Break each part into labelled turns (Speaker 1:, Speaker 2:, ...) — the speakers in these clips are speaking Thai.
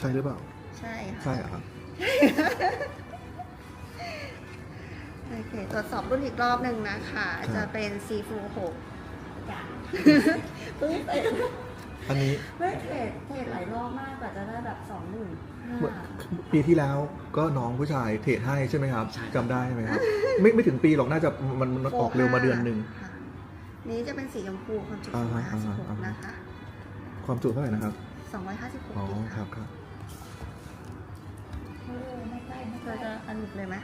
Speaker 1: ใช่หรือเปล่า
Speaker 2: ใช่ค่ะ
Speaker 1: ใช่เหรอครับ
Speaker 2: โอเค ตรวจสอบรุ่นอีกรอบหนึ่งนะคะจะเป็น C Full 6จ้ะเพิ่งเสร็จ
Speaker 1: อันนี้
Speaker 2: ไม่เทรดเทรดหลายรอบมากกว่าจะได้แบบสองหมื่นห้า
Speaker 1: เมื่อปีที่แล้วก็น้องผู้ชายเทรดให้ใช่ไหมครับ
Speaker 3: ใช่
Speaker 1: จำได้ไหมครับ ไม่ไม่ถึงปีหรอกน่าจะมันมันออกเร็วมาเดือนหนึ่ง
Speaker 2: ค่ะนี้จะเป็นสีชมพูความจุ
Speaker 1: อ่าฮะอ่าฮะอ่า
Speaker 2: 256
Speaker 1: ฮะ
Speaker 2: นะคะ
Speaker 1: ความจุเท่าไหร่นะครับ
Speaker 2: 256
Speaker 1: อ๋อ
Speaker 2: กิก
Speaker 1: ครับครับ
Speaker 2: เออ ไม่ใกล้ไม่ใกล้จะอันหลุดเลยไหม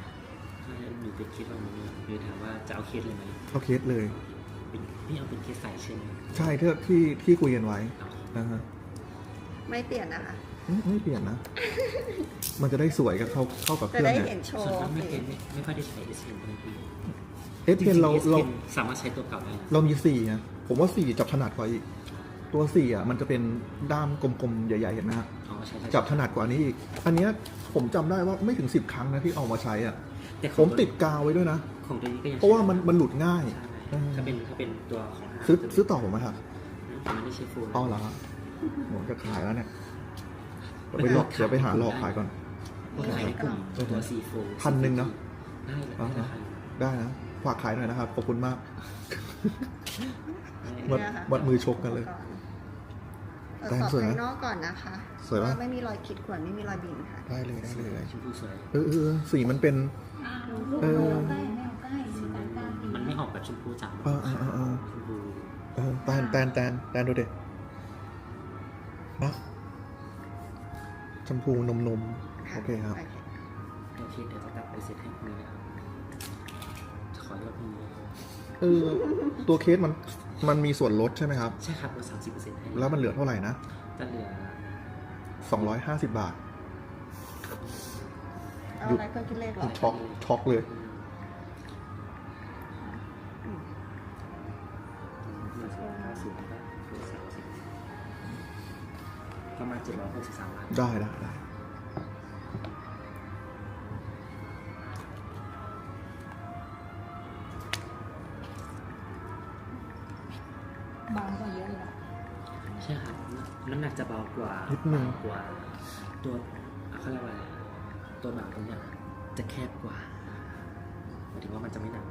Speaker 3: ถ้าหนูเป็นเคสเราหนูหนูถามว่าจะเอาเคสเลยไหม
Speaker 1: เอาเคสเลย
Speaker 3: เป็นพี่เอาเป็นเคสใส่ใช่ไหม
Speaker 1: ใช่ที่ที่ที่คุยกันไว้
Speaker 3: เอา
Speaker 1: นะฮะ
Speaker 2: ไม่เปลี่ยนนะคะ
Speaker 1: อืมไม่เปลี่ยนนะ มันจะได้สวยกับเข้าเข้ากับเค
Speaker 2: จะ
Speaker 1: รื่อง
Speaker 2: ได้
Speaker 1: เนี่ย
Speaker 2: เห็นโช
Speaker 3: ส่วน
Speaker 2: ว์
Speaker 3: มากไม่
Speaker 2: สี
Speaker 3: เป็นไม่ไม่ค่อยได้ใช้ S Pen เลยพี่
Speaker 1: เอสเพนเรา
Speaker 3: จงๆ S
Speaker 1: เรา
Speaker 3: Pen สามารถใช้ตัวเก่าได้นะ
Speaker 1: เรามีสี่นะผมว่าสี่จับถนัดกว่าอีก ตัวสี่อะมันจะเป็นด้ามกลมๆ ใหญ่ ๆ เห็นไหมฮะ
Speaker 3: อ๋อใช่ใช่
Speaker 1: จับถนัดกว่านี้อีก อันเนี้ยผมจำได้ว่าไม่ถึงสิบครั้งนะที่เอามาใช้อะ
Speaker 3: แต่ข
Speaker 1: ผ
Speaker 3: อง
Speaker 1: มติดกาวไว้ด้วยนะ
Speaker 3: ของตัวนี้ก็ยัง
Speaker 1: เพราะว่ามันมันหลุดง่าย
Speaker 3: ใช่ถ้าเป็นถ้าเป็นตัวของ
Speaker 1: ซื้อซื้อต่อผมไหมครับ
Speaker 3: ผมไม่ได้ใช้ฟูล
Speaker 1: อ๋อเหรอครับผมจะขายแล้วเนี่ยเดี๋ยวไปหลอกเดี๋ยวไปหาหลอกขายก่อน
Speaker 3: พวกขายในกลุ่มตัวซีฟู
Speaker 1: พันหนึ่งเนอะ
Speaker 3: ได้เลย
Speaker 1: อ๋อ
Speaker 3: ได้
Speaker 1: ได้นะฝากขายหน่อยนะครับขอบคุณมาก
Speaker 3: ได้
Speaker 1: วัด
Speaker 2: เนี่ยค่ะ
Speaker 1: วัดมือชกกันเลย
Speaker 2: ตรวจสอบ
Speaker 1: สวยไหม
Speaker 2: ภายนอกก่อนนะคะ
Speaker 1: สวยปะา
Speaker 2: ไม่มีรอยขีดข่วนไม่มีรอยบินค่ะ
Speaker 1: ได้เลยได้เลย
Speaker 3: ชมพูสวย
Speaker 1: เออเออสีมันเป็น เออ
Speaker 2: ใกล้ไม่เอาใกล้สีกลางกลางดี
Speaker 3: มันไม่ออกแบบชมพูจ๋า
Speaker 1: เออเออเออเออ
Speaker 3: ชมพู
Speaker 1: เออแตนแตนแตนแตนดูเด็นะชมพูนมนมๆโอเคครับ
Speaker 3: โอเคเดี๋ยวจะตัดไปเสร็จให้คุณนะครับจะขอยอดมือ
Speaker 1: เออ ตัวเคสมัน มันมีส่วนลดใช่ไหมครับ
Speaker 3: ใช่ครับลดสามสิบเปอร์เซ็นต์ให้
Speaker 1: แล้วมันเหลือเท่าไหร่นะ
Speaker 3: จะเหลือ
Speaker 1: 250บาท
Speaker 2: เอาอะไรเครื่องคิดเลขเหรอ
Speaker 1: ช็อกช็อกเลย
Speaker 3: ประมาณเจ็ดร้อยหกสิบสามบาท
Speaker 1: ได้ได้ได้
Speaker 3: จะเบากว่า
Speaker 1: นิดนึง
Speaker 3: กว่า ตัวเขาเรียกว่าอะไรตัวหนังตรงเนี้ยจะแคบกว่าหมายถึงว่ามันจะไม่หนัก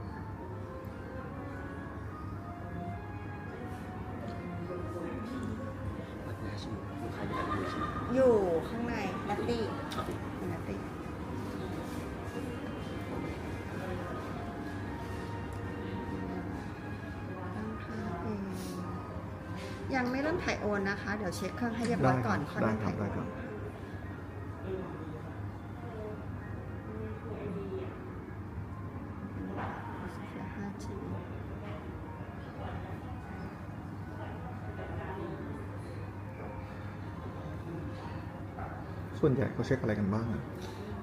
Speaker 3: วัดนะใช่ไหมลูกค้าอยู่
Speaker 2: ยัง
Speaker 3: ไม่
Speaker 2: เริ่มถ่ายโอนนะคะ เดี๋ยวเช็คเครื่องให้เรียบร้
Speaker 1: ได้
Speaker 2: อย
Speaker 1: ค
Speaker 2: ก่
Speaker 1: รั
Speaker 2: อบนค่อย
Speaker 1: ได้
Speaker 2: เริ่ม
Speaker 1: ครั
Speaker 2: ถ่า
Speaker 1: บ
Speaker 2: ยโอ
Speaker 1: ได้
Speaker 2: น
Speaker 1: ครับ
Speaker 2: 5G
Speaker 1: ส่วนใหญ่เขาเช็คอะไรกันบ้างอะ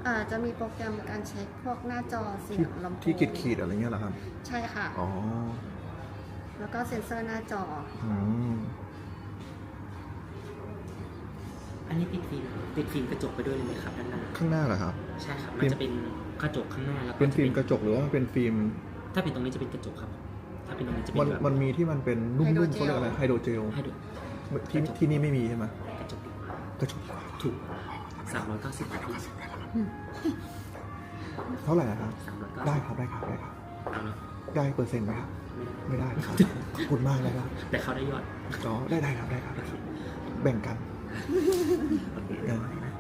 Speaker 2: อ่าจะมีโปรแกรมการเช็คพวกหน้าจอเสี
Speaker 1: ที่
Speaker 2: ยงลำโพง
Speaker 1: ที่ขีดขีดๆอะไรเงี้ยเหรอครับ
Speaker 2: ใช่ค่ะ
Speaker 1: อ๋อ
Speaker 2: แล้วก็เซ็นเซอร์หน้าจอ
Speaker 1: อืม
Speaker 3: อันนี้ติดฟิล์มติดฟิล์มกระจกไปด้วยเลยไหมครับด้านหน้า
Speaker 1: ข้างหน้าเหรอครับ
Speaker 3: ใช่ครับ
Speaker 1: ฟิ
Speaker 3: มัน
Speaker 1: ล์ม
Speaker 3: จะเป็นกระจกข้างหน้าแล้ว
Speaker 1: เป็นฟิล์มก
Speaker 3: จ
Speaker 1: ระจกหรือว่าเป็นฟิล์ม
Speaker 3: ถ้าเป็นตรงนี้จะเป็นกระจกครับ ถ้าเป็นตรงนี้จะเป็
Speaker 1: มัน
Speaker 3: นแบบ
Speaker 1: มันมีที่มันเป็นนุ่มๆเขาเรียกอะไรไฮโดรเจล
Speaker 3: ให้ดู
Speaker 1: ที่ที่นี่ไม่มีใช่ไหม
Speaker 3: กระจกดีกว่าก
Speaker 1: ระจก
Speaker 3: ถูกสามร้อยเก้าสิบบาทพี่
Speaker 1: เท่าไหร่นะครับ
Speaker 3: สามร้อยเก้า
Speaker 1: ได้ครับได้ครับได้ครับ
Speaker 3: เอาเนอะ
Speaker 1: ได้เปอร์เซ็นต์ไหมครับไม่ได้ครับขอบคุณมากเลยครับ
Speaker 3: แต่เขาได้ยอด
Speaker 1: อ๋อได้ได้ครับได้ครับแบ่งกันเออ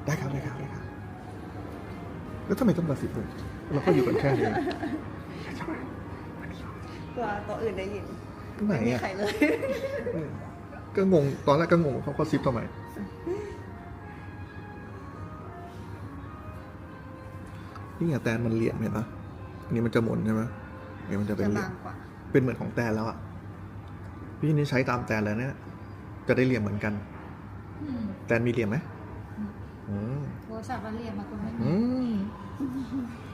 Speaker 1: ได้ครับได้ครับได้ครับแล้วทำไมต้องกระซิบด้วยเราก็อยู่กันแค่นี้
Speaker 2: กลัวตัวอื่นได้ยิน
Speaker 1: ไหน
Speaker 2: ไม่มี
Speaker 1: อะ
Speaker 2: ใครเลย
Speaker 1: เออก็งงตอนแรกก็งงเขากระซิบทำไมนี่ไงแตนมันเหลี่ยมเห็นปะอันนี้มันจะหมุนใช่ไหมเนี่ยมันจะเป็น
Speaker 2: จะ
Speaker 1: เหลี่ย
Speaker 2: บามงกว่า
Speaker 1: เป็นเหมือนของแตนแล้วอะพี่นี่ใช้ตามแตนแล้วเนี่ยจะได้เหลี่ยมเหมือนกัน แตนมีเหลี่ยมไหมอืม
Speaker 4: โทรศัพท์มันเรียนมาคุณไม่มี
Speaker 1: อืม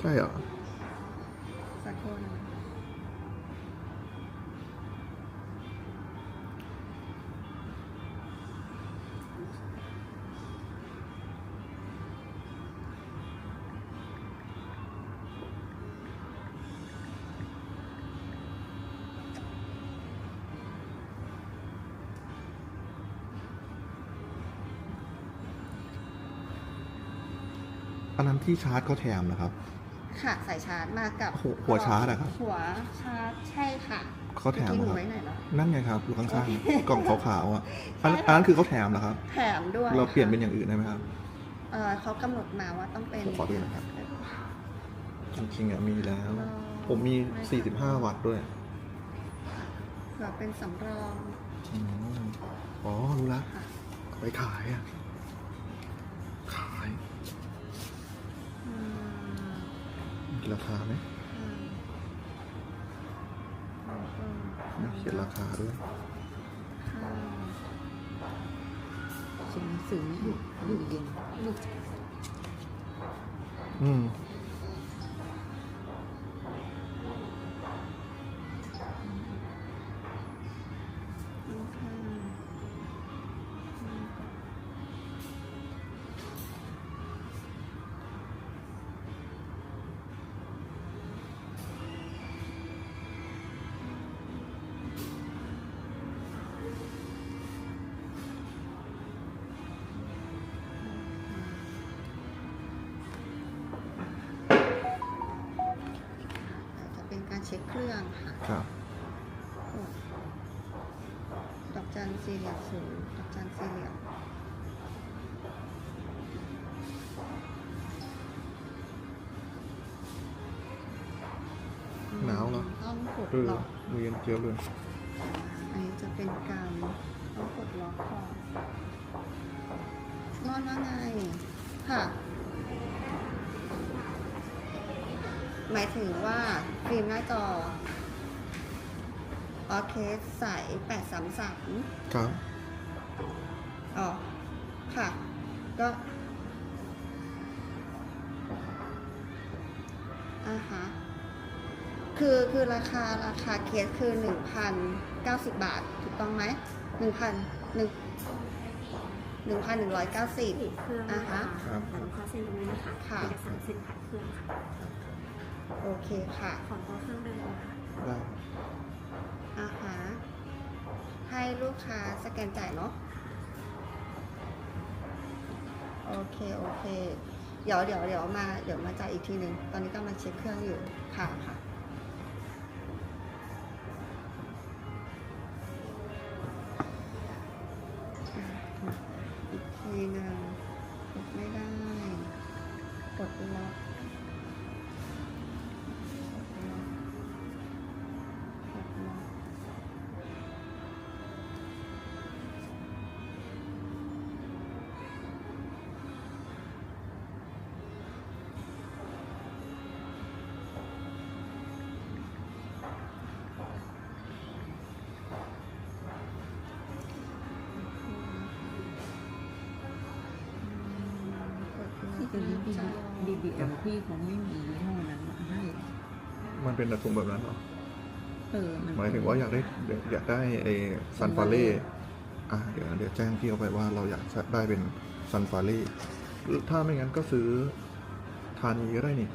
Speaker 1: ใช่เหรอ
Speaker 2: สักครู่หนึ
Speaker 1: ที่ชาร์จเขาแถมนะครับ
Speaker 2: ค่ะสายชาร์จมากับ
Speaker 1: หัวหัวชาร์จอะครับ
Speaker 2: หัวชาร์จใช่ค่ะ
Speaker 1: เขาแถม
Speaker 2: ที่ห
Speaker 1: เหร
Speaker 2: นู
Speaker 1: อครับ
Speaker 2: ไว้ไหนเหรอ
Speaker 1: นั่นไงครับอยู่ข้างๆกล่องขาวๆอะอัน
Speaker 2: ใช่ค่ะ
Speaker 1: อันนั้นคือเขาแถมเหรอครับ
Speaker 2: แถมด้วย
Speaker 1: เราเปลี่ยนเป็น
Speaker 2: ค่ะ
Speaker 1: อย่างอื่นได้ไหมครับ
Speaker 2: เออเขากำหนดมาว่าต้องเป็น
Speaker 1: ผมขอดูหน่อยครับ จริงๆอะมีแล้ว
Speaker 2: รอ
Speaker 1: ผมมี 45 วัตต์ด้วย
Speaker 2: เผื่อเป็นสำรอง
Speaker 1: อืมอ๋อ รู้ละ
Speaker 2: ค่ะ
Speaker 1: เอาไปขายอะ ขาย ราคาไหม
Speaker 2: อืมอืมอืม
Speaker 1: ไม่เขียนราคาด้วย
Speaker 2: ค่ะ
Speaker 4: เขียนหนังสืออยู่อยู่เย็น
Speaker 1: อืม
Speaker 2: การเช็คเครื่องค่ะ
Speaker 1: ครับ
Speaker 2: กดดอกจันสี่เหลี่ยมศูนย์ดอกจันสี่เหลี่ยม
Speaker 1: หนาวเหรอ
Speaker 2: ต้องกด
Speaker 1: เออ
Speaker 2: ล็อก
Speaker 1: มือเย็นเจี๊ยบเลย
Speaker 2: อันนี้จะเป็นการต้องกดล็อกก่อนนอนว่าไงค่ะ หมายถึงว่าฟิล์มหน้าจอออเคสใส833
Speaker 1: ครับ
Speaker 2: อ๋อ ค่ะ ก็อ่าฮะคือคือราคาราคาเคสคือหนึ่งพันเก้าสิบบาท ถูกต้องไหมหนึ่งพันหนึ่งหนึ่งพันหนึ่งร้อยเก้าสิบ
Speaker 5: ปิดเครื่อง
Speaker 2: อ่าฮะ
Speaker 1: ครับ
Speaker 5: แต่ลูกค้าเซ็นตรงนี้นะคะ
Speaker 2: ค่ะ
Speaker 5: เอกสารเซ็นผ่านเครื่องค่ะ
Speaker 2: โอเคค่ะ
Speaker 5: ขอตัวเครื่องเดินก่อนค่ะ
Speaker 1: ได้
Speaker 2: อ่าฮะให้ลูกค้าสแกนจ่ายเนาะโอเค โอเค เดี๋ยวเดี๋ยวเดี๋ยวมาเดี๋ยวมาจ่ายอีกทีหนึ่งตอนนี้ก็มาเช็คเครื่องอยู่ค่ะค่ะอีกทีหนึ่ง ล็อก
Speaker 4: ที่ตัวนี้
Speaker 2: หน้าจอ
Speaker 4: BBM พี่เขาไม่มียี่ห้อนั้นมาให้
Speaker 1: มันเป็นถุงแบบนั้นเหรอ
Speaker 4: เออมัน
Speaker 1: หมายถึงว่าอยากได้เดี๋ยวอยากได้ไอ้ซันฟาเล่อะเดี๋ยวเดี๋ยวแจ้งพี่เขาไปว่าเราอยากจะได้เป็นซันฟาเล่ถ้าไม่งั้นก็ซื้อทานีก็ได้นี่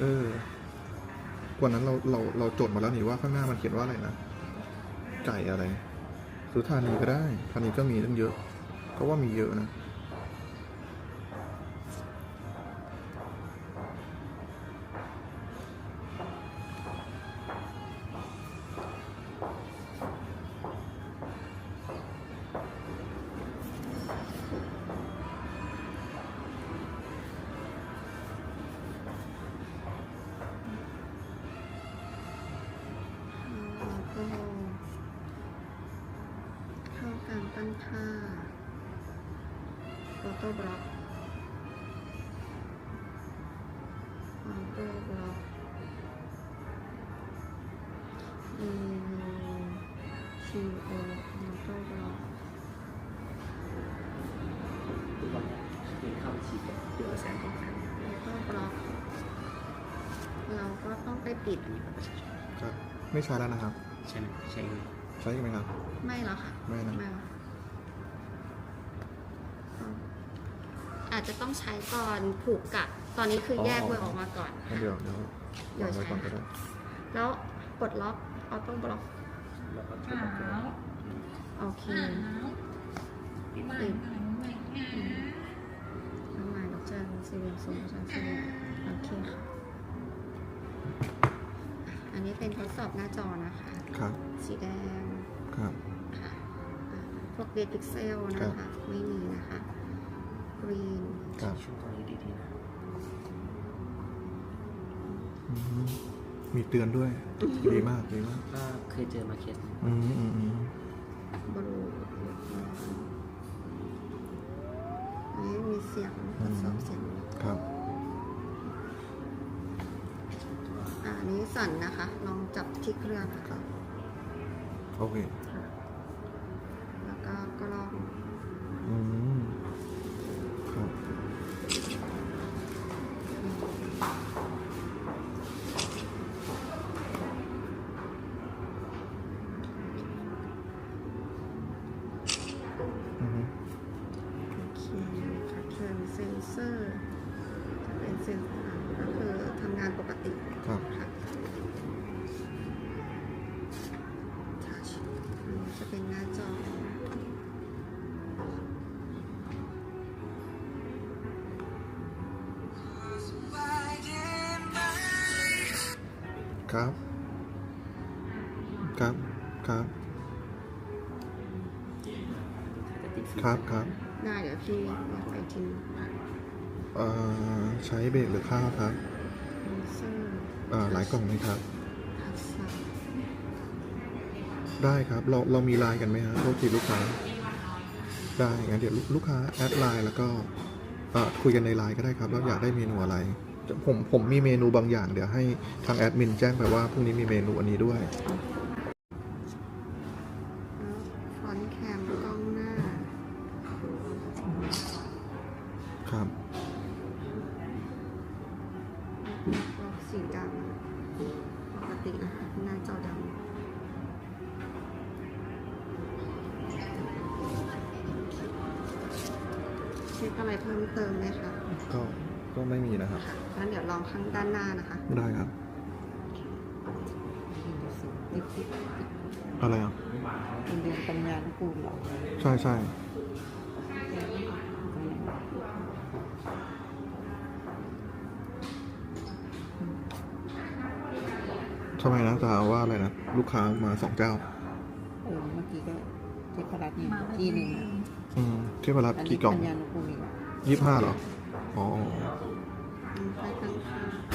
Speaker 1: เออกว่านั้นเราเราเราจดมาแล้วนี่ว่าข้างหน้ามันเขียนว่าอะไรนะไก่อะไรซื้อทานีก็ได้ทานีก็มีตั้งเยอะ ก็ว่ามีเยอะนะ
Speaker 2: ออโต้บล็อกออโต้บล็อกอีคิวโอออโต้บล็อก
Speaker 3: ทุกวันเนี่ยเงินเข้าบัญชีกับเดือนละแสนสองแสน
Speaker 2: ออโต้บล็อกเราก็ต้องไปปิด
Speaker 3: อันนี้เป็นประชาชน
Speaker 1: ครับ ไม่ใช้แล้วนะครับ
Speaker 3: ใช่ไหมใช่ไหม
Speaker 1: ใช้ไหมครับ
Speaker 2: ไม่แล้วค่ะ
Speaker 1: ไม่นะ
Speaker 2: แล้วอา จจะต้องใช้ก่อนผูกกับตอนนี้คือแยกเบอร์ออกมาก่อน
Speaker 1: งั้นเดี๋ยวเดี๋ยว
Speaker 2: เดี๋ยว
Speaker 1: วางไว้
Speaker 2: ใช้
Speaker 1: ก่อนก็ได้
Speaker 2: แล้วปลดล็อกออโต้บล็อก
Speaker 3: แล้วก็ทุกคนก็
Speaker 2: โอเค
Speaker 5: พี่บ้านหน่อยไหมนะ
Speaker 2: สี่เหลี่ยมทรงประชาสี่เหลี่ยมโอเคค่ะอันนี้เป็นทดสอบหน้าจอนะคะ
Speaker 1: ครับ
Speaker 2: สีแดง
Speaker 1: ครับ
Speaker 2: ค่ะอ่าพวกเดทพิกเซลนะคะไม่มีนะคะ กรีน
Speaker 1: ครับ
Speaker 3: ช่วงตรงนี้ดีๆนะ
Speaker 1: อืมมีเตือนด้วย ดีมากดีมาก
Speaker 3: ก็เคยเจอมาเคสหนึ่ง
Speaker 1: อืมอืมอืม
Speaker 2: บลูอันนี้มีเสียงทดสอบเสียง
Speaker 1: ครับ
Speaker 2: อ่าอันนี้สั่นนะคะ ลองจับที่เครื่องค่ะ
Speaker 1: ครับโอเค ครับ
Speaker 2: ครั
Speaker 1: บ
Speaker 2: ได้เดี๋ยวพี่อยากไปทีนึง
Speaker 1: เอ่อใช้เบรกหรือข้าวครับ
Speaker 2: เซนเซอร์
Speaker 1: เอ่อหลายกล่องไหมครับ
Speaker 2: ทักษะ
Speaker 1: ได้ครับ เราเรามีไลน์กันไหมฮะโทษทีลูกค้า ได้งั้นเดี๋ยวลูกค้าแอดไลน์แล้วก็เอ่อคุยกันในไลน์ก็ได้ครับว่าอยากได้เมนูอะไร ผมผมมีเมนูบางอย่างเดี๋ยวให้ทางแอดมินแจ้งไปว่าพรุ่งนี้มีเมนูอันนี้ด้วย
Speaker 2: แล้ว
Speaker 1: ทำไมนะจะว่าอะไรนะ ลูกค้ามาสองเจ้า
Speaker 4: เออเมื่อกี้ก็เทพรัตน์เนี่ยที่หนึ่ง
Speaker 1: อืมเทพรัตน์
Speaker 4: อันนี้
Speaker 1: กี่กล่อง
Speaker 4: ปัญญานุกูลอีก
Speaker 1: ยี่ห้าเหรอ อ๋อ
Speaker 2: อืมไปกันค่ะ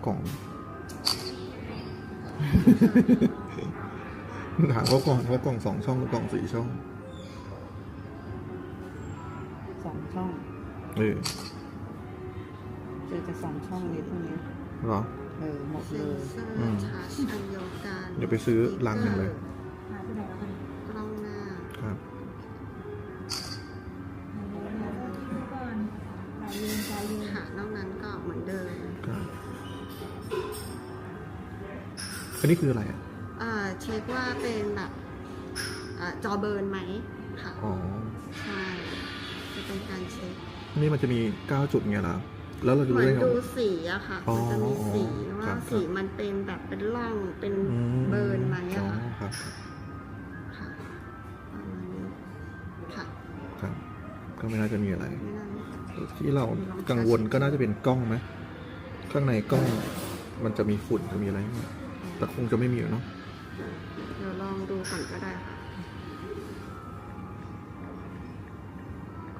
Speaker 2: ากล่อง
Speaker 1: ถามเขาก่อนเขากล่องสองช่องหรือกล่องสี่ช่อง
Speaker 4: สองช่อง
Speaker 1: เออ
Speaker 4: เจอจะสองช่องเลยพวกนี้
Speaker 1: เหรอ
Speaker 4: เออหมด
Speaker 2: เซ
Speaker 4: เล
Speaker 2: น
Speaker 4: ย
Speaker 2: เซอ
Speaker 1: อืม
Speaker 2: ร์ชาร์จอันเดียวกัน
Speaker 1: เดี๋ยวไปซื้อลังหนึ่งเลย อันนี้คืออะไรอะ
Speaker 2: อ่าเช็คว่าเป็นแบบอ่าจอเบิร์นไหมค่ะ
Speaker 1: อ๋อ
Speaker 2: ใช่จะเป็นการเช็ค
Speaker 1: นี่มันจะมีเก้าจุดไงล่ะ แล้วเราจะ
Speaker 2: เหมื
Speaker 1: รู้
Speaker 2: อน
Speaker 1: ได้ไง
Speaker 2: ดู
Speaker 1: ว่า
Speaker 2: สีอะค่ะ
Speaker 1: อ๋อ
Speaker 2: มันจะมีสี
Speaker 1: ครั
Speaker 2: ว่า
Speaker 1: บ
Speaker 2: สีมันเป็นแบบเป็นร่องเป็น
Speaker 1: อืม
Speaker 2: เบิร์นไหม
Speaker 1: อ๋
Speaker 2: อะ
Speaker 1: อ
Speaker 2: ค่ะ
Speaker 1: ครับ
Speaker 2: ค่ะประมาณนี้ค่ะ
Speaker 1: ครับ ก็ไม่น่าจะมีอะไร
Speaker 2: ไม่น่า
Speaker 1: ที่เรากังวลก็น่าจะเป็นกล้องไหมข้างในกล้องมันจะมีฝุ่นจะมีอะไรไหม แต่คงจะไม่มีหรอกเนาะ
Speaker 2: เดี๋ยวลองดูก่อนก็ได้ค่ะ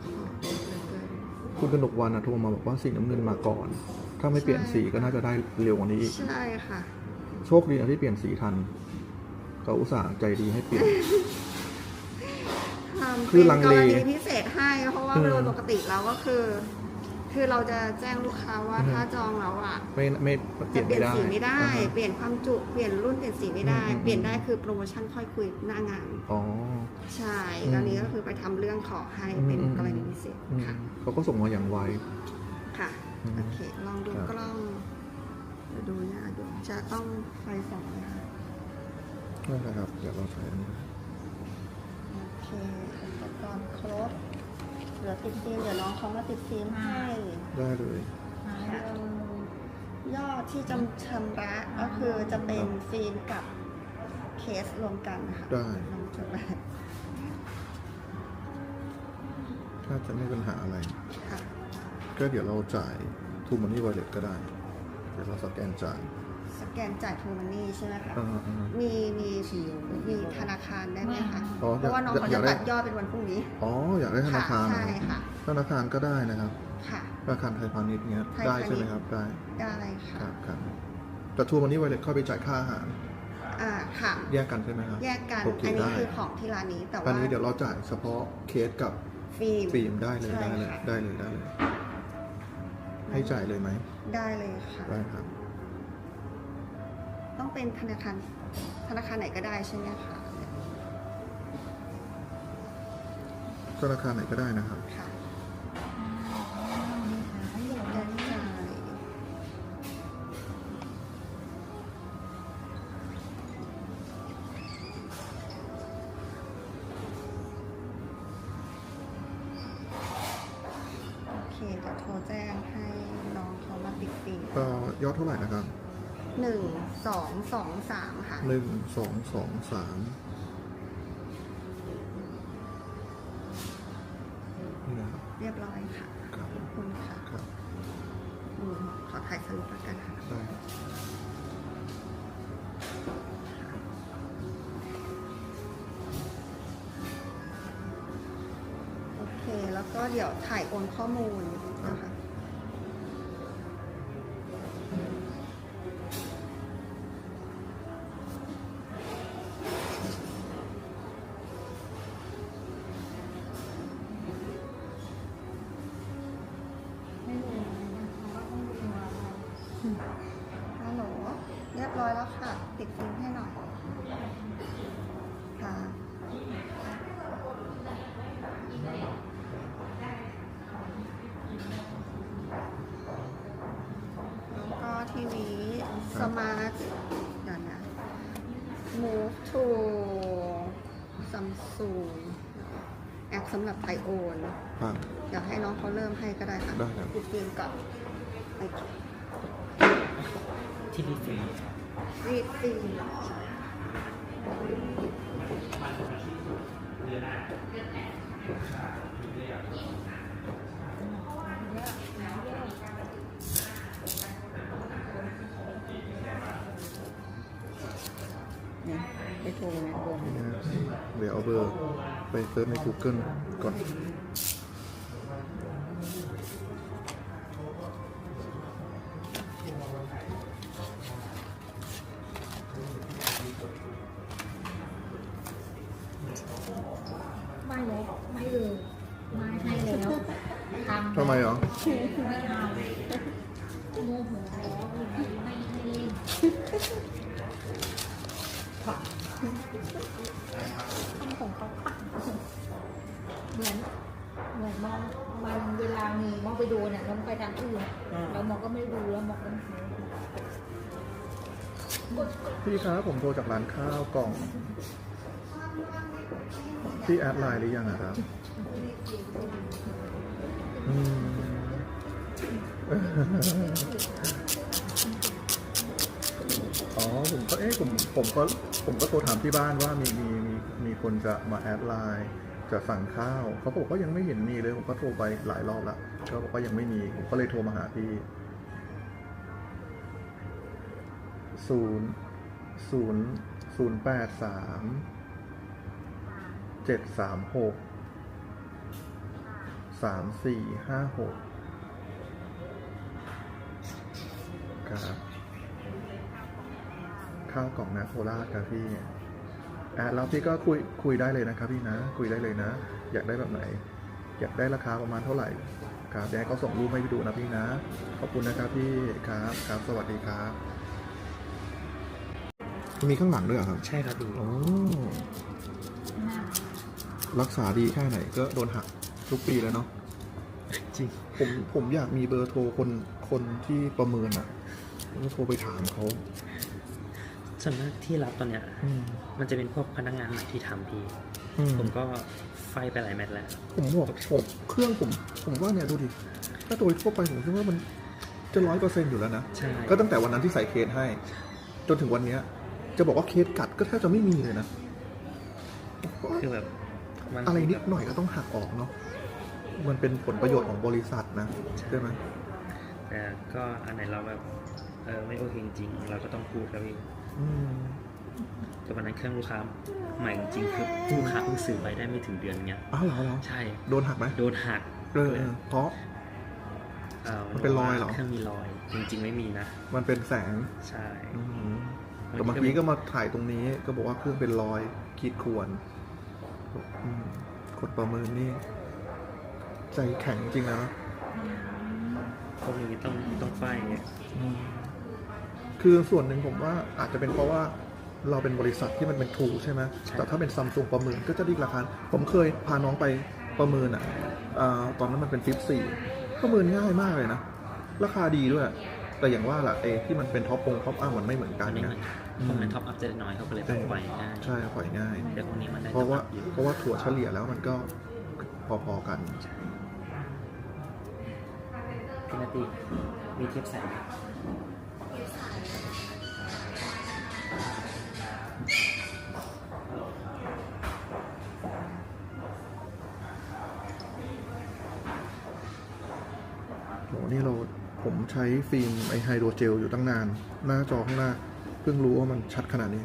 Speaker 2: ขอเปิดเลยเกิน
Speaker 1: คุณกนกวันนะโทรมาบอกว่าสีน้ำเงินมาก่อน ถ้าไม่เปลี่ยนสีก็น่าจะได้เร็วกว่านี้อีก
Speaker 2: ใช่ค่ะ
Speaker 1: โชคดีนะที่เปลี่ยนสีทัน เขาอุตส่าห์ใจดีให้เปลี่ยน
Speaker 2: ทำ
Speaker 1: คื
Speaker 2: เป็
Speaker 1: อนลัง
Speaker 2: ก
Speaker 1: เล
Speaker 2: รณีพิเศษให้เพราะว่า
Speaker 1: อืม
Speaker 2: โดยปกติแล้วก็คือ คือเราจะแจ้งลูกค้าว่า
Speaker 1: อืม
Speaker 2: ถ้าจองแล้วอะ
Speaker 1: ไม่ไม่เปลี่
Speaker 2: จะ
Speaker 1: ยน
Speaker 2: เปลี่
Speaker 1: ไม่
Speaker 2: ยน
Speaker 1: ได้
Speaker 2: สีไม่ได้
Speaker 1: อ่าฮะ
Speaker 2: เปลี่ยนความจุ เปลี่ยนรุ่นเปลี่ยนสีไม่ได้
Speaker 1: อืมอืม
Speaker 2: เปลี่ยนได้คือโปรโมชั่นค่อยคุยหน้างาน
Speaker 1: อ๋อ
Speaker 2: ใช่
Speaker 1: อืม
Speaker 2: ตอนนี้ก็คือไปทำเรื่องขอให้เป็น
Speaker 1: อืม
Speaker 2: กรณีพิเศษ
Speaker 1: อืม
Speaker 2: ค่ะ
Speaker 1: เขาก็ส่งมาอย่างไว
Speaker 2: ค่ะ
Speaker 1: อืม
Speaker 2: โอเค ลองดู
Speaker 1: ครับ
Speaker 2: กล้องเดี๋ยวดูยากอยู่จะต้องไฟสองนะคะ
Speaker 1: นั่นแหละครับ เดี๋ยวเราใช้อันนี้
Speaker 2: โอเคอุปกรณ์ครบ เหลือติดฟิล์มเดี๋ยวน้องเขามาติดฟิล์มให้
Speaker 1: ได้เลย
Speaker 5: หายเลย
Speaker 2: ยอดที่จำชำระก็คือจะเป็นฟิล์มกับเคสรวมกันนะคะ
Speaker 1: ได้
Speaker 2: ลองจดไว้
Speaker 1: ถ้าจะไม่มีปัญหาอะไร
Speaker 2: ค่ะ
Speaker 1: ก็เดี๋ยวเราจ่ายทูมันนี่วอลเล็ตก็ได้ เดี๋ยวเราสแกนจ่าย
Speaker 2: สแกนจ่ายทูมันนี่ใช่ไหมคะ
Speaker 1: อ่าอ่า
Speaker 2: มีมีมีธนาคารได้ไหมคะ
Speaker 1: อ๋อ
Speaker 2: เพราะว่าน้องเขา
Speaker 1: อยา
Speaker 2: จะ
Speaker 1: กได้
Speaker 2: ตัดยอดเป็นวันพรุ่งนี้
Speaker 1: อ๋ออยากได้ธนาคาร
Speaker 2: ใช่
Speaker 1: เหรอ
Speaker 2: ค่ะ
Speaker 1: ธนาคารก็ได้นะครับ
Speaker 2: ค่ะ
Speaker 1: ธนาคารไทยพาณิชย์เนี้ย
Speaker 2: ไทย
Speaker 1: ได้
Speaker 2: พาณิชย์
Speaker 1: ใช่ไหมครับได้
Speaker 2: ได้
Speaker 1: ค
Speaker 2: ค่ะ
Speaker 1: รับครับแต่ทูมันนี่วอลเล็ตเข้าไปจ่ายค่าอาหาร
Speaker 2: อ่าค่ะ
Speaker 1: แยกกันใช่ไหมครับ
Speaker 2: แยกกัน
Speaker 1: โอเค
Speaker 2: อันนี้
Speaker 1: ได้
Speaker 2: คือของที่ร้านนี้แต่
Speaker 1: อั
Speaker 2: ว่าน
Speaker 1: นี้เดี๋ยวเราจ่ายเฉพาะเคสกับ
Speaker 2: ฟิล์ม
Speaker 1: ฟิล์มได้เลย
Speaker 2: ใช่
Speaker 1: ได้เลย
Speaker 2: ค่ะ
Speaker 1: ได้เลยได้เลย ให้จ่ายเลยไหม
Speaker 2: ได้เลยค่ะ
Speaker 1: ได้ครับ
Speaker 2: ต้องเป็นธนาคารธนาคารไหนก็ได้ใช่ไหมคะ
Speaker 1: ธนาคารไหนก็ได้นะครับ
Speaker 2: ค่ะ
Speaker 5: หายเลย
Speaker 2: ได้จ่ายโอเคเดี๋ยวโทรแจ้งให้น้องเขามาติดฟิล์ม
Speaker 1: เอ่อยอดเท่าไหร่นะครับ
Speaker 2: หนึ่งสองสองสามค่ะ
Speaker 1: หนึ่งสองสองสามนี่นะครับ
Speaker 2: เรียบร้อยค่ะ
Speaker 1: ครับ
Speaker 2: ขอบคุณค่ะ
Speaker 1: ครับ
Speaker 2: อืมขอถ่ายสรุปแล้วกันค่ะ
Speaker 1: ได้
Speaker 2: โอเค แล้วก็เดี๋ยวถ่ายโอนข้อมูล บร้อยแล้วค่ะ ติดฟิล์มให้หน่อยค่ะแล้วก็ทีนี้สมาร์ทเดี๋ยวนะ move to Samsung แอปสำหรับไทยโอน
Speaker 1: ครับ
Speaker 2: เดี๋ยวให้น้องเขาเริ่มให้ก็ได้ค่ะ
Speaker 1: ได้ครับ
Speaker 2: ติดฟิล์มก่อนโอเค
Speaker 3: ที่รีเฟรช
Speaker 2: รีดฟิล์ม
Speaker 4: ๆ เนี่ยไปโทรแม่เบอร์
Speaker 1: นี่นะเดี๋ยวเอาเบอร์ไปเซิร์ชใน Google ก่อน พี่ครับผมโทรจากร้านข้าวกล่อง พี่แอดไลน์หรือยังอะครับอืมอ๋อผมก็เอ๊ะผมผมก็ผมก็โทรถามที่บ้านว่ามีมีมีมีคนจะมาแอดไลน์จะสั่งข้าวเขาก็บอกว่ายังไม่เห็นมีเลย ผมก็โทรไปหลายรอบล้วเขาบอกว่ายังไม่มีผมก็เลยโทรมาหาพี่ศูนย์ ศูนย์ศูนย์แปดสามเจ็ดสามหกสามสี่ห้าหกครับข้าวกล่องนาโคราชครับพี่แอดแล้วพี่ก็คุยคุยได้เลยนะครับพี่นะ คุยได้เลยนะ อยากได้แบบไหน อยากได้ราคาประมาณเท่าไหร่ครับเดี๋ยวเขาส่งรูปให้พี่ดูนะพี่นะ ขอบคุณนะครับพี่ครับครับสวัสดีครับ มีข้างหลังด้วยเหรอครับ
Speaker 3: ใช่ครับพี่
Speaker 1: โอ้
Speaker 5: หน้า
Speaker 1: รักษาดีแค่ไหนก็โดนหักทุกปีแล้วเนาะ
Speaker 3: จริง
Speaker 1: ผมผมอยากมีเบอร์โทรคนคนที่ประเมินอะก็โทรไปถามเขา
Speaker 3: ส่วนมากที่รับตอนเนี้ย
Speaker 1: อืม
Speaker 3: มันจะเป็นพวกพนักงานใหม่ที่ทำพี่
Speaker 1: อืม
Speaker 3: ผมก็ไฟไปหลายแมตช์แล้ว
Speaker 1: ผมบอกผมเครื่องผม ผมว่าเนี่ยดูดิ ถ้าโดยทั่วไปผมคิดว่ามันจะร้อยเปอร์เซ็นต์อยู่แล้วนะ
Speaker 3: ใช่
Speaker 1: ก็ตั้งแต่วันนั้นที่ใส่เคสให้ จนถึงวันเนี้ย จะบอกว่าเคสกัดก็แทบจะไม่มีเลยนะ
Speaker 3: คือแบบบางที
Speaker 1: อะไรนิดหน่อยก็ต้องหักออกเนาะ มันเป็นผลประโยชน์ของบริษัทนะใช่ไหม
Speaker 3: แต่ก็อันไหนเราแบบเออไม่โอเคจริงๆเราก็ต้องพูดแล้วพี่
Speaker 1: อืม
Speaker 3: แต่วันนั้นเครื่องลูกค้าใหม่จริงๆคือลูกค้าเพิ่งซื้อไปได้ไม่ถึงเดือนเงี้ย
Speaker 1: อ้าวเหรอเหรอ
Speaker 3: ใช่
Speaker 1: โดนหักไหม
Speaker 3: โดนหัก
Speaker 1: เออเออเพราะ
Speaker 3: อ่า
Speaker 1: มันเป็นรอยเหรอ
Speaker 3: เครื่องมีรอย จริง ๆ ไม่มีนะ
Speaker 1: มันเป็นแสง
Speaker 3: ใช่
Speaker 1: อืม แต่เมื่อกี้ก็มาถ่ายตรงนี้ ก็บอกว่าเครื่องเป็นรอยขีดข่วนอืมกดประเมินนี่ ใจแข็งจริงนะ
Speaker 3: พวกนี้ต้องต้องไฟ
Speaker 1: อืมคือส่วนหนึ่งผมว่าอาจจะเป็นเพราะว่าเราเป็นบริษัทที่มันเป็นทูใช่ไหมแต่ถ้าเป็นซัมซุงประเมินก็จะดีราคา ผมเคยพาน้องไปประเมินอะอาตอนนั้นมันเป็นฟิปสี่ประเมินง่ายมากเลยนะ ราคาดีด้วย แต่อย่างว่าแหละเอที่มันเป็นท็อปปงท็อปอ้ามันไม่เหมือนกัน
Speaker 3: อันนี้
Speaker 1: นะ
Speaker 3: มันพวกนั้นท็อปอัพเจน้อยเขาก็เลยแบบปล่อยง่าย
Speaker 1: ใช่ปล่อยง่าย
Speaker 3: แต่พวกนี้มันได้
Speaker 1: เพราะว่า
Speaker 3: ท็อปอัพอยู่
Speaker 1: เพราะว่าถั่วเฉลี่ยแล้วมันก็พอๆกัน
Speaker 3: พี่นาตีมีเทียบแสงไหม
Speaker 1: โหนี่เรา ผมใช้ฟิล์มไอไฮโดรเจลอยู่ตั้งนาน หน้าจอข้างหน้า เพิ่งรู้ว่ามันชัดขนาดนี้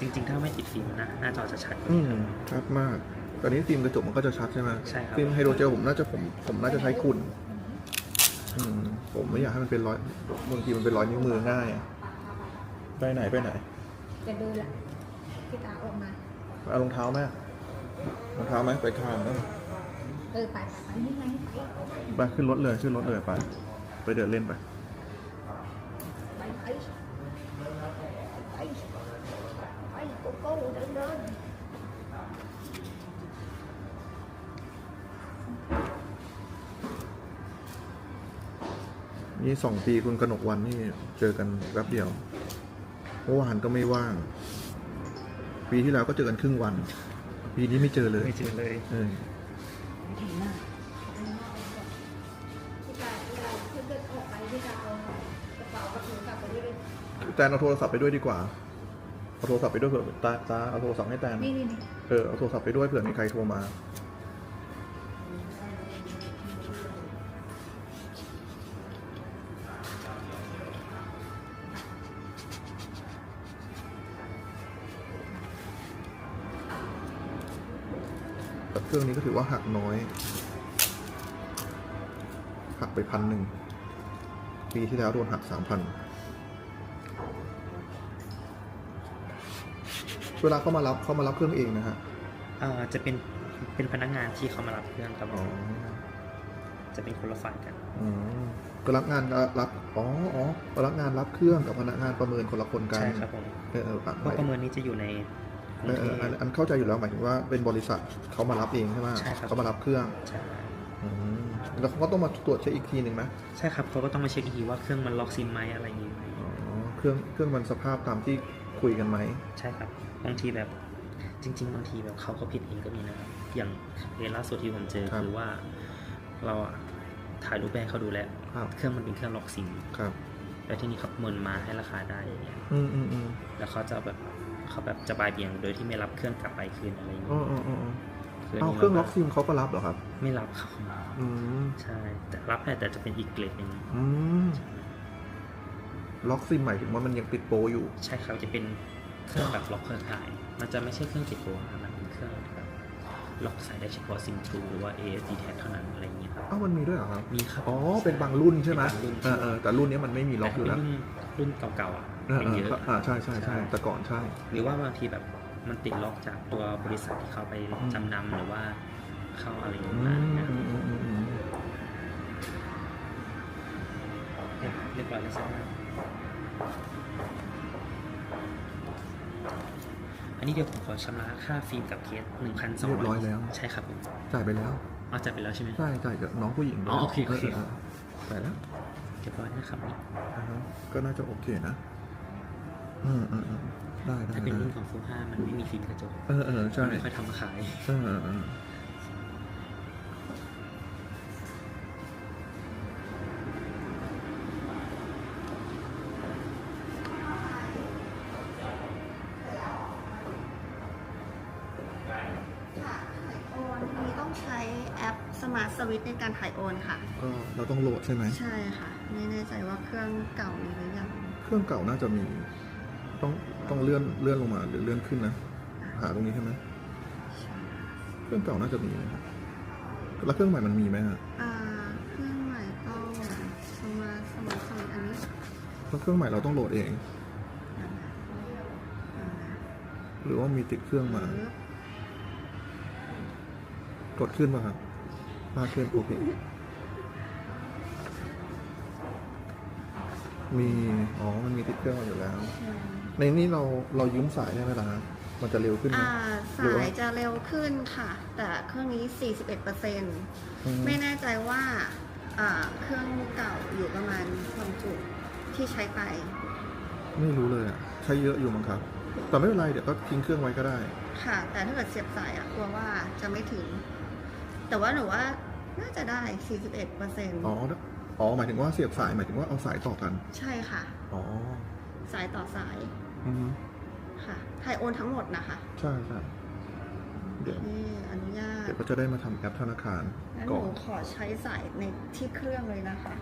Speaker 3: จริง ๆ ถ้าไม่ติดฟิล์มนะ หน้าจอจะชัดกว่า
Speaker 1: อื
Speaker 3: นี้
Speaker 1: มชัดมาก ตอนนี้ฟิล์มกระจกมันก็จะชัดใช่ไหม
Speaker 3: ใช่ครับ
Speaker 1: ฟิล์มไฮโดรเจลผมน่าจะผมผมน่าจะใช้คุณอืมผมไม่อยากให้มันเป็นรอยบางทีมันเป็นรอยนิ้วมือง่ายอะไปไหนไปไหน
Speaker 5: จะเดินละพี่ตาออกมา
Speaker 1: เอารองเท้าไหมรองเท้าไหมไปข้างนะ
Speaker 5: เออไปไปไปนี่ไงไป
Speaker 1: ไปขึ้นรถเลยขึ้นรถเลยไป ไปเดินเล่นไป
Speaker 5: ไปไปไปไปโกโก้เดินเดิน
Speaker 1: นี่สองปีคุณกนกวันนี่เจอกันแป๊บเดียวเมื่อวานก็ไม่ว่าง ปีที่แล้วก็เจอกันครึ่งวัน ปีนี้ไม่เจอเลย
Speaker 3: ไม่เจอเลย
Speaker 1: เออ
Speaker 5: พี่ตาเวลาเพื่อนเดินออกไปพี่ตาเอากระเป๋ากระถุงกลับไปด้วย
Speaker 1: แตนเอาโทรศัพท์ไปด้วยดีกว่า เอาโทรศัพท์ไปด้วยเผื่อตาตาเอาโทรศัพท์ให้แตน
Speaker 5: นี่นี่นี่
Speaker 1: เออเอาโทรศัพท์ไปด้วยเผื่อมีใครโทรมา เครื่องนี้ก็ถือว่าหักน้อย หักไปพันหนึ่ง ปีที่แล้วโดนหักสามพันเวลาเขามารับเขามารับเครื่องเองนะฮะ
Speaker 3: อ่าจะเป็นเป็นพนักงานที่เขามารับเครื่องครับผ
Speaker 1: อ๋อ
Speaker 3: มจะเป็นคนละฝ่ายกัน
Speaker 1: อืมก็รับงานรับอ๋ออ๋อรับงานรับเครื่องกับพนักงานประเมินคนละคนกัน
Speaker 3: ใช่ครับผม
Speaker 1: เออเออปะ
Speaker 3: เพราะประเมินนี้จะอยู่ในกรุ
Speaker 1: เองอ
Speaker 3: เท
Speaker 1: เออ
Speaker 3: พ
Speaker 1: อันอันเข้าใจอยู่แล้วหมายถึงว่าเป็นบริษัทเขามารับเองใช่ไหม
Speaker 3: ใช่ครับ
Speaker 1: เขามารับเครื่อง
Speaker 3: ใช่
Speaker 1: อืมแล้วเขาก็ต้องมาตรวจเช็คอีกทีหนึ่งไหม
Speaker 3: ใช่ครับเขาก็ต้องมาเช็คอีกทีว่าเครื่องมันล็อกซิมไหมอะไรอย่างงี้ไหม
Speaker 1: อ๋อเครื่องเครื่องมันสภาพตามที่คุยกันไหม
Speaker 3: ใช่ครับบางทีแบบจริง ๆ บางทีแบบเขาก็ผิดเองก็มีนะครับอย่างเคสล่าสุดที่ผมเจอ
Speaker 1: ครับ
Speaker 3: คือว่า เราอะถ่ายรูปแบงเขาดูแล้ว
Speaker 1: ครับ
Speaker 3: เครื่องมันเป็นเครื่องล็อกซิม
Speaker 1: ครับ
Speaker 3: แล้วที่นี่เขาเมินมาให้ราคาได้อย่างเงี้ย
Speaker 1: อืมอืมอืม
Speaker 3: แล้วเขาจะแบบ เขาแบบจะบายเบี่ยงโดยที่ไม่รับเครื่องกลับไปคืนอะไรอย่าง
Speaker 1: อ๋
Speaker 3: เงี้
Speaker 1: อยอ๋ออ๋ออ๋อ
Speaker 3: คือ
Speaker 1: เอา
Speaker 3: นนี้
Speaker 1: เครื่องาล็อกซิมเขาก็รับเหรอครับ
Speaker 3: ไม่รับครับ
Speaker 1: อืม
Speaker 3: ใช่ แต่รับแต่แต่จะเป็นอีกเกรดหนึ่ง
Speaker 1: อืมล็อกซิมหมายถึงว่ามันยังติดโปรอยู่
Speaker 3: ใช่ครับจะเป็นเครื่องแบบล็อกเครือข่าย มันจะไม่ใช่เครื่องติดตัวครับมันเป็นเครื่องแบบล็อกสายได้เฉพาะซิมทูหรือว่า ASD tag เท่านั้นอะไรอย่างเงี้ยครับ
Speaker 1: อ้าวมันมีด้วยเหรอครับ
Speaker 3: มีครับ
Speaker 1: อ๋อเป็นบางรุ่นใช่ไหม
Speaker 3: เป็นบางรุ่น
Speaker 1: เออเออแต่รุ่นนี้มันไม่มีล็อกอยู่
Speaker 3: แต่
Speaker 1: แล้ว
Speaker 3: รุ่นรุ่นเก่าๆอะ
Speaker 1: เออ
Speaker 3: เป็น
Speaker 1: เออ
Speaker 3: เยอะ
Speaker 1: อ่าใช่ใช่ใช่แต่ก่อนใช่
Speaker 3: หรือว่าบางทีแบบมันติดล็อกจากตัวบริษัทที่เขาไปจำนำหรือว่าเข้าอะไรอย่าง
Speaker 1: อื
Speaker 3: เงี้ย
Speaker 1: ม
Speaker 3: นะ
Speaker 1: อืมอืมอืมอืม
Speaker 3: เรียบร้อยแล้วใช่ไหมอันนี้เดี๋ยวผมขอชำระค่าฟิล์มกับเคสหนึ่งพันสอง
Speaker 1: เรียบร้อยแล้ว
Speaker 3: ใช่ครับผม
Speaker 1: จ่ายไปแล้ว
Speaker 3: เอาจ่ายไปแล้วใช่ไหม
Speaker 1: ใช่จ่ายกับน้องผู้หญิง
Speaker 3: อ๋อโอเคโอเค
Speaker 1: จ่ายแล้ว
Speaker 3: เรียบร้อยนะครับนี่
Speaker 1: อ่าฮะก็น่าจะโอเคนะ อืมอืมอืมได้ได้
Speaker 3: ถ้าเป็น
Speaker 1: ได้
Speaker 3: รุ่นของฟูห้ามันไม่มีฟิล์มกระจก
Speaker 1: เออเออใช่
Speaker 3: ไม่ค่อยทำมาขาย
Speaker 1: เออเออเออ
Speaker 2: ค่ะถ่ายโอนทีนี้ต้องใช้แอป Smart Switch ในการถ่ายโอนค่ะ
Speaker 1: ก็เราต้องโหลดใช่ไหม
Speaker 2: ใช่ค่ะ ไม่แน่ใจว่าเครื่องเก่ามีหรือยัง
Speaker 1: เครื่องเก่าน่าจะมี ต้องต้องเลื่อนเลื่อนลงมาหรือเลื่อนขึ้นนะ หาตรงนี้ใช่ไหม
Speaker 2: ใช่
Speaker 1: เครื่องเก่าน่าจะมีนะครับแล้วเครื่องใหม่มันมีไหมฮะ
Speaker 2: อ่าเครื่องใหม่ต้อง Smart Smart Switch อันนี้
Speaker 1: แล้วเครื่องใหม่เราต้องโหลดเอง
Speaker 2: อ่า
Speaker 1: หรือว่ามีติดเครื่องมา
Speaker 2: ปึ๊บ
Speaker 1: กดขึ้นมาครับมาขึ้นโอเคมี อ๋อ มันมีติดเครื่องมาอยู่แล้ว
Speaker 2: ใช่
Speaker 1: ในนี้เราเรายืมสายได้ไหมล่ะฮะมันจะเร็วขึ้นไหม
Speaker 2: อ่า
Speaker 1: หรือ
Speaker 2: สา
Speaker 1: ว่า
Speaker 2: ยจะเร็วขึ้นค่ะ แต่เครื่องนี้41%
Speaker 1: อืม
Speaker 2: ไม่แน่ใจว่าอ่าเครื่องเก่าอยู่ประมาณความจุที่ใช้ไป
Speaker 1: ไม่รู้เลยอะใช้เยอะอยู่มั้งครับ แต่ไม่เป็นไรเดี๋ยวก็ทิ้งเครื่องไว้ก็ได้
Speaker 2: ค่ะ แต่ถ้าเกิดเสียบสายอะกลัวว่าจะไม่ถึง แต่ว่าหนูว่าน่าจะได้ 41%
Speaker 1: อ๋อ อ๋อ หมายถึงว่าเสียบสายหมายถึงว่าเอาสายต่อกัน
Speaker 2: ใช่ค่ะ
Speaker 1: อ๋อ
Speaker 2: สายต่อสาย
Speaker 1: อืม
Speaker 2: ค่ะถ่ายโอนทั้งหมดนะคะ
Speaker 1: ใช่ใช่เดี๋ยว
Speaker 2: นี่อนุญาต
Speaker 1: เดี๋ยวก็จะได้มาทำแอปธนาคาร
Speaker 2: งั้นห
Speaker 1: ก่อ
Speaker 2: นู
Speaker 1: น
Speaker 2: ขอใช้สายในที่เครื่องเลยนะคะ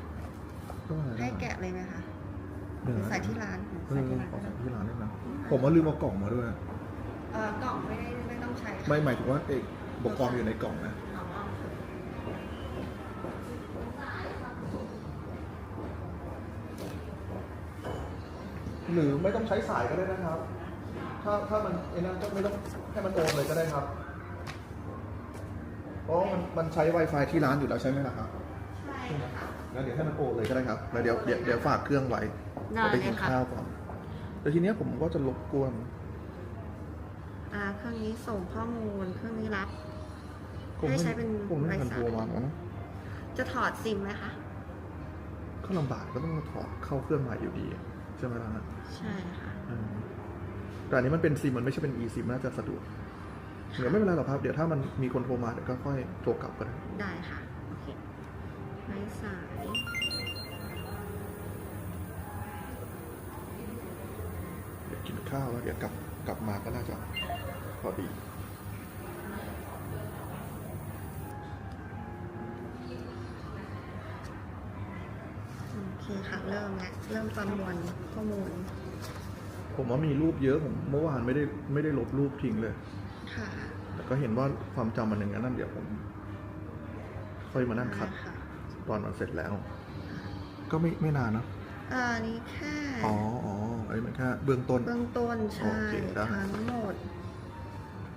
Speaker 1: ก็ได้
Speaker 2: ให้แกะเลยไหมคะ
Speaker 1: เดี๋ยว
Speaker 2: หรือ
Speaker 1: นะ
Speaker 2: ใส่ที่ร้าน
Speaker 1: เออขอใส่ที่ร้านได้ไหมผมว่าลืมเอากล่องมาด้วย
Speaker 2: เอ่อกล่องไม่ได้ไม่ต้องใช้ค่ะ
Speaker 1: ไม่หมายถึงว่าเอกอุปกรณ์อยู่ในกล่องนะ หรือไม่ต้องใช้สายก็ได้นะครับ ถ้าถ้ามันไอ้นั่นก็ไม่ต้องให้มันโอนเลยก็ได้ครับ เพราะมันมันใช้ Wi-Fi ที่ร้านอยู่แล้วใช่ไหมล่ะครับ
Speaker 2: ใช่ค่ะ
Speaker 1: งั้นเดี๋ยวให้มันโอนเลยก็ได้ครับ แล้วเดี๋ยวเดี๋ยวเดี๋ยวฝากเครื่องไว้
Speaker 2: ได้
Speaker 1: จะไป
Speaker 2: เล
Speaker 1: กิ
Speaker 2: ย
Speaker 1: น
Speaker 2: ค่ะ
Speaker 1: ข้าวก่อนแต่ทีเนี้ยผมก็จะรบกวน
Speaker 2: อ่าเครื่องนี้ส่งข้อมูลเครื่องนี้รับ
Speaker 1: ผม
Speaker 2: ให้ใช้เป็น
Speaker 1: ผมไม่ทัน
Speaker 2: ไร้สาย
Speaker 1: โทรมาแล้วนะ
Speaker 2: จะถอดซิมไหมคะ
Speaker 1: ก็ลำบากก็ต้องมาถอดเข้าเครื่องใหม่อยู่ดี ใช่ไหมล่ะฮะ
Speaker 2: ใช่ค่ะ
Speaker 1: อืมแต่อันนี้มันเป็นซิมมันไม่ใช่เป็น e ซิมน่าจะสะดวกเดี๋ยวไม่เป็นไรหรอกครับ เดี๋ยวถ้ามันมีคนโทรมาเดี๋ยวก็ค่อยโทรกลับก็ได้
Speaker 2: ได้ค่ะ โอเคไร้สาย
Speaker 1: เดี๋ยวกินข้าวแล้วเดี๋ยวกลับกลับมาก็น่าจะพอดี
Speaker 2: โอเคค่ะ เริ่มแล้วเริ่มประมวลข้อมูล
Speaker 1: ผมว่ามีรูปเยอะผมเมื่อวานไม่ได้ไม่ได้ลบรูปทิ้งเลย
Speaker 2: ค่ะ
Speaker 1: แต่ก็เห็นว่าความจำมันอย่างนั้นนั่นเดี๋ยวผม ค่อยมานั่งคัด
Speaker 2: ได้ค่ะ
Speaker 1: ตอนมันเสร็จแล้ว ก็ไม่ไม่นานนะ
Speaker 2: อ่านี้แค่
Speaker 1: อ๋ออ๋ออันนี้มันแค่เบื้องต้น
Speaker 2: เบื้องต้นใช่
Speaker 1: โอเคได้
Speaker 2: ทั้งหมด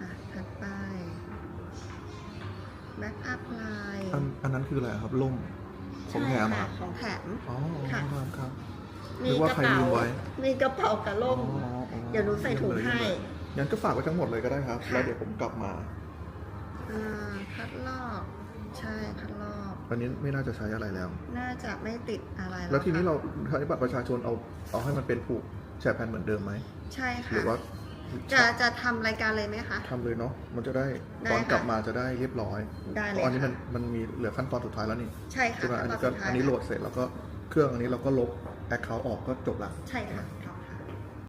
Speaker 2: อะถัดไป แบ็กอัพไลน์
Speaker 1: อันอันนั้นคืออะไรครับล่ม ของแถม
Speaker 2: ค่ะ
Speaker 1: อะ
Speaker 2: ของแถม
Speaker 1: อ๋อ
Speaker 2: ค่ะ
Speaker 1: ครับครับ
Speaker 2: มี
Speaker 1: นึกว่าก
Speaker 2: ระ
Speaker 1: ใคร
Speaker 2: เป๋า
Speaker 1: ลืมไว้
Speaker 2: มีกระเป๋ากับล่ม
Speaker 1: อ๋ออ๋อ
Speaker 2: เดี๋ยวหนูใส่ถุงให้
Speaker 1: งั้นก็ฝากไว้ทั้งหมดเลยก็ได้ครับ
Speaker 2: ค่ะ
Speaker 1: แล้วเดี๋ยวผมกลับมา
Speaker 2: อ่าคัดลอก ใช่คัดลอก
Speaker 1: วันนี้ไม่น่าจะใช้อะไรแล้ว
Speaker 2: น่าจะไม่ติดอะไร
Speaker 1: แล้วทีนี้
Speaker 2: ค่ะ
Speaker 1: เราใช้บัตรประชาชนเอาเอาให้มันเป็นผูกแชร์แผ่นเหมือนเดิมไหม
Speaker 2: ใช่
Speaker 1: หรื
Speaker 2: ค่ะ
Speaker 1: อว่า
Speaker 2: จะจะทำรายการเลยไหมคะ
Speaker 1: ทำเลยเนาะ มันจะได้
Speaker 2: ได้
Speaker 1: ตอน
Speaker 2: ค่ะ
Speaker 1: กลับมาจะได้เรียบร้อย
Speaker 2: ได้
Speaker 1: เพ
Speaker 2: เลย
Speaker 1: ราะอันนี้มัน
Speaker 2: ค่ะ
Speaker 1: มันมีเหลือขั้นตอนสุดท้ายแล้วนี่
Speaker 2: ใช่ค่ะ
Speaker 1: ใช่ไหมอันนี้
Speaker 2: ขั้
Speaker 1: ก็
Speaker 2: ตสุดท้าย
Speaker 1: อันนี้โหลดเสร็จแล้วก็เครื่องอันนี้เราก็ลบแอคเคาท์ออกก็จบละ
Speaker 2: ใช่ค่ะ